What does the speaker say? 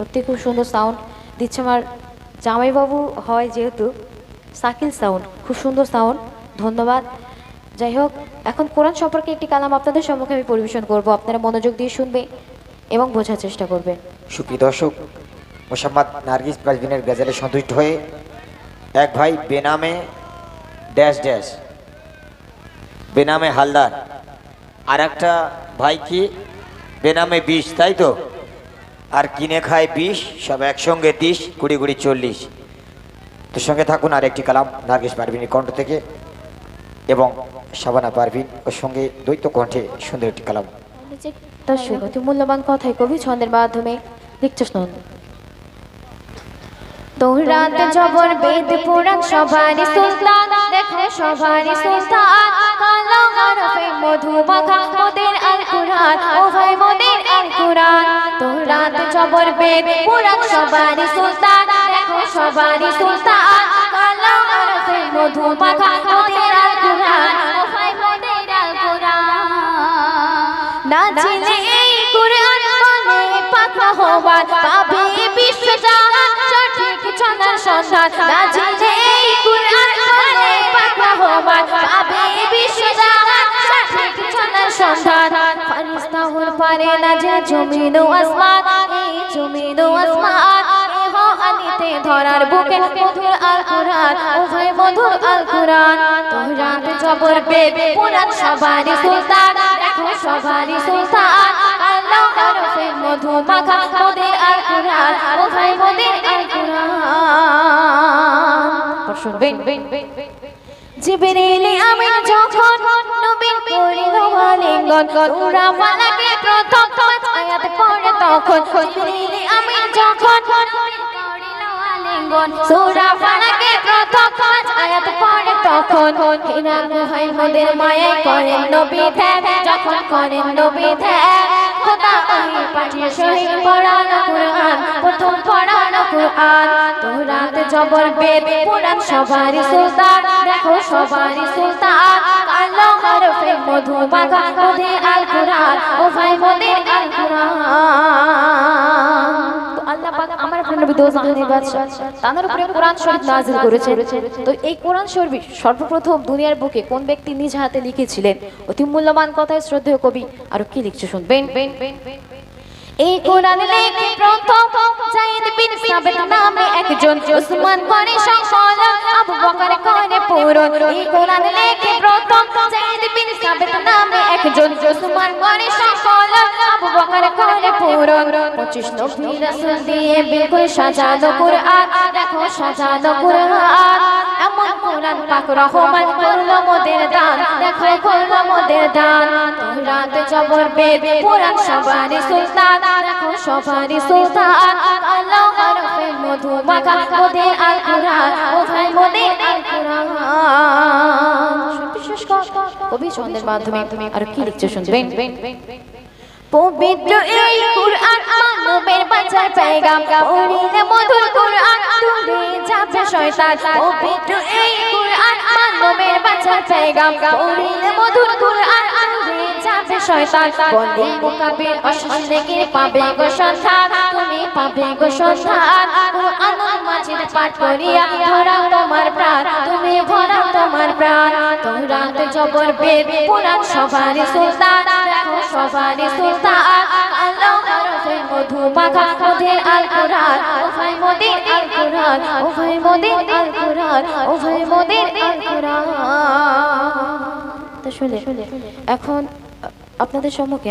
সত্যি খুব সুন্দর সাউন্ড দিচ্ছে আমার জামাইবাবু হয় যেহেতু সাকিল সাউন্ড খুব সুন্দর সাউন্ড ধন্যবাদ। যাই হোক, এখন কোরআন সম্পর্কে একটি কালাম আপনাদের সম্মুখে আমি পরিবেশন করব, আপনারা মনোযোগ দিয়ে শুনবে এবং বোঝার চেষ্টা করবে। সুপ্রিয় দর্শক, মোসাম্মদ নার্গিস পারভিনের গজালে সন্তুষ্ট হয়ে এক ভাই বেনামে ড্যাশ ড্যাশ, বেনামে হালদার আর একটা ভাই কি বেনামে বিষ, তাই তো? আর কিনে খায় বিষ সব একসঙ্গে তিস কুড়ি কুড়ি চল্লিশ। তোর সঙ্গে থাকুন আর একটি কালাম, নার্গিস পারভিনের কণ্ঠ থেকে এবং শাবানা পারভিন ওর সঙ্গে দ্বৈত কণ্ঠে সুন্দর একটি কালাম। দর্শক অতি মূল্যবান কথাই কবি ছন্দের মাধ্যমে লিখছে শুনুন তোহরাত জবর বেদ পুরাণ সবারই সুলতান, দেখো সবারই সুলতান কালো হরফে মধু মাখা মোদের আল কুরআন ও ভাই মোদের কুরআন তোহরাত জবর বেদ পুরাণ সবারই সুলতান, দেখো সবারই সুলতান। কালো হরফে মধু মাখা মোদের আল কুরআন ও ভাই মোদের আল কুরআন। নাচিলে এই কুরআন মানে পাকা হওয়ার পাবে বিশ্বজাহান সঠিক ছন্দের সন্ধান। নাচিলে এই কুরআন মানে পাকা হওয়ার পাবে বিশ্বজাহান সঠিক ছন্দের সন্ধান। পারে না যে জমিন আসমান এই জমিন আসমান। ধরার বুকে মধুর আল কুরআন ও মধুর আল কুরআন তোহরাত জবর বেদ, পুরাণ সবারই সুলতান, দেখো সবারই সুলতান। মধু মাখা মোদের আল কুরআন ও ভাই আল কুরআন শুনবেন জিবরিল আমিন যখন নবীন করিল আলিঙ্গন সূরা ফালাকে প্রথম পাঁচ আয়াত পড়ে তখন জিবরিল আমিন যখন করিল আলিঙ্গন সূরা ফালাকে প্রথম পাঁচ আয়াত পড়ে তখন হিনা গুহাই মোদের মায়ায় করেন নবী ধ্যান, যখন করেন নবী ধ্যান, খোদা ওহি পাঠিয়ে শহীদ পড়ানো কুরআন, প্রথম পড়ানো কুরআন তোরাত জবর বেদ সবারই সুলতান, দেখো সুলতান। হরফে মধু আল কুরআন ও ভাই আল কুরআন আল্লাহ আমার কোরআন এই কোরআন সর্বপ্রথম দুনিয়ার বুকে কোন ব্যক্তি নিজ হাতে লিখেছিলেন? অতি মূল্যবান কথায় শ্রদ্ধেয় কবি। আর কি লিখছে শুনবেন? এই কোরআন লেখে প্রথম পূরণ এই কোরআন লেখে প্রথম জায়েদ বিন সাবিত নামে একজন উসমান করে সংকলন আবু বকর করে পূরণ 25 নবী রাসূল দিয়ে বিলকুল সাজানো কুরআন। দেখো, সাজানো কুরআন। এমন কোরআন পাক রহমান করল মোদের দান। দেখো, করল মোদের দান। তোরাত জবর, বেদ পুরাণ সবারই সুলতান। দেখো, সবারই সুলতান। আল্লাহ হরফে মধু মাখা মোদের আল কুরআন ও ভাই মোদের আল কবি ছন্দের মাধ্যমে আর কি লিখছে শুনবেন পবিত্র এই কুরআন মানবের বাঁচার পেগাম পড়িলে মধুর কুরআন দূরে যাবে শয়তান। পবিত্র এই কুরআন মানবের বাঁচার পেগাম পড়িলে মধুর কুরআন যাবে শয়তান। বলে মুকাবির অশান্তিকে পাবে গো সন্ধান তুমি পাবে গো সন্ধান কুরআনুল মাজিদ পাঠ করিয়া ধরাও তোমার প্রাণ। তুমি ভরাও তোমার প্রাণ। তোরাত জবর বেদ পুরাণ সবারই সুলতান। দেখো সবারই সুলতান। আল্লাহ কুরআন। কুরআন। কুরআন। কুরআন। তো এখন আপনাদের সম্মুখে